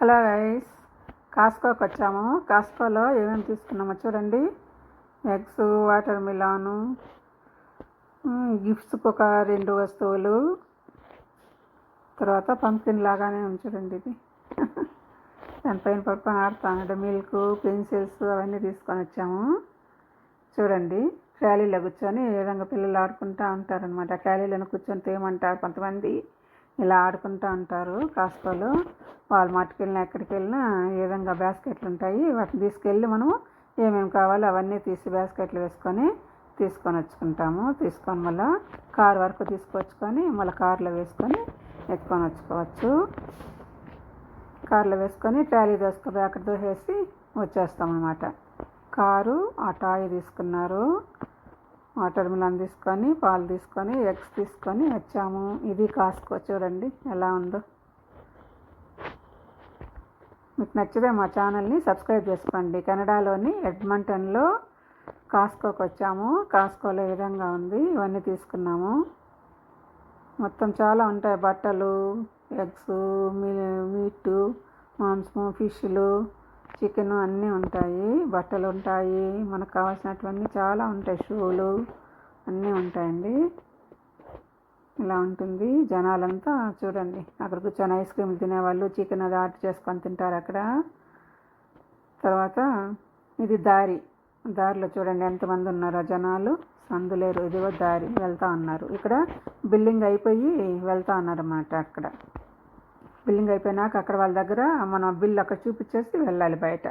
Hello guys కాస్కోకి వచ్చాము. కాస్కోలో ఏమేమి తీసుకున్నామో చూడండి. ఎగ్స్ వాటర్ మిలాను గిఫ్ట్స్కి ఒక రెండు వస్తువులు. తర్వాత పంపిన్ లాగానే ఉంది చూడండి ఇది. దానిపైన పడుకొని ఆడుతాను మిల్క్ పెన్సిల్స్ అవన్నీ తీసుకొని వచ్చాము. చూడండి ట్రాలీలో కూర్చొని ఏ విధంగా పిల్లలు ఆడుకుంటూ ఉంటారనమాట ట్రాలీలను కూర్చొని తేమంటారు కొంతమంది. ఇలా ఆడుకుంటూ ఉంటారు. కాసుకోలు వాళ్ళు మట్టుకు వెళ్ళినా ఎక్కడికి వెళ్ళినా ఏ విధంగా బాస్కెట్లు ఉంటాయి వాటిని తీసుకెళ్ళి మనము ఏమేమి కావాలో అవన్నీ తీసి బాస్కెట్లు వేసుకొని తీసుకొని వచ్చుకుంటాము. తీసుకొని మళ్ళీ కార్ వరకు తీసుకొచ్చుకొని మళ్ళీ కార్లో వేసుకొని ఎత్తుకొని వచ్చుకోవచ్చు. కార్లో వేసుకొని ట్యాలీ దోసుకొని అక్కడ దోసేసి వచ్చేస్తాం అనమాట కారు ఆ టాయ్ తీసుకున్నారు. వాటర్ మిలన్ తీసుకొని పాలు తీసుకొని ఎగ్స్ తీసుకొని వచ్చాము. ఇది కాసుకో చూడండి ఎలా ఉందో. మీకు నచ్చితే మా ఛానల్ని సబ్స్క్రైబ్ చేసుకోండి. కెనడాలోని ఎడ్మంటన్లో కాస్కోకి వచ్చాము. కాస్కోలో విధంగా ఉంది? ఇవన్నీ తీసుకున్నాము. మొత్తం చాలా ఉంటాయి. బట్టలు ఎగ్స్ మీ మీటు మాంసము ఫిష్లు చికెన్ అన్నీ ఉంటాయి బట్టలు ఉంటాయి మనకు కావాల్సినటువన్నీ చాలా ఉంటాయి షూలు అన్నీ ఉంటాయండి. ఇలా ఉంటుంది. జనాలంతా చూడండి అక్కడ కూర్చొని ఐస్ క్రీమ్లు తినేవాళ్ళు చికెన్ అది ఆర్డర్ చేసుకొని తింటారు అక్కడ. తర్వాత ఇది దారి. దారిలో చూడండి ఎంతమంది ఉన్నారో జనాలు. సందులేరు ఇదిగో దారి వెళ్తా ఉన్నారు. ఇక్కడ బిల్డింగ్ అయిపోయి వెళ్తా ఉన్నారన్నమాట అక్కడ. బిల్లింగ్ అయిపోయినాక అక్కడ వాళ్ళ దగ్గర మనం బిల్లు అక్కడ చూపించేసి వెళ్ళాలి బయట.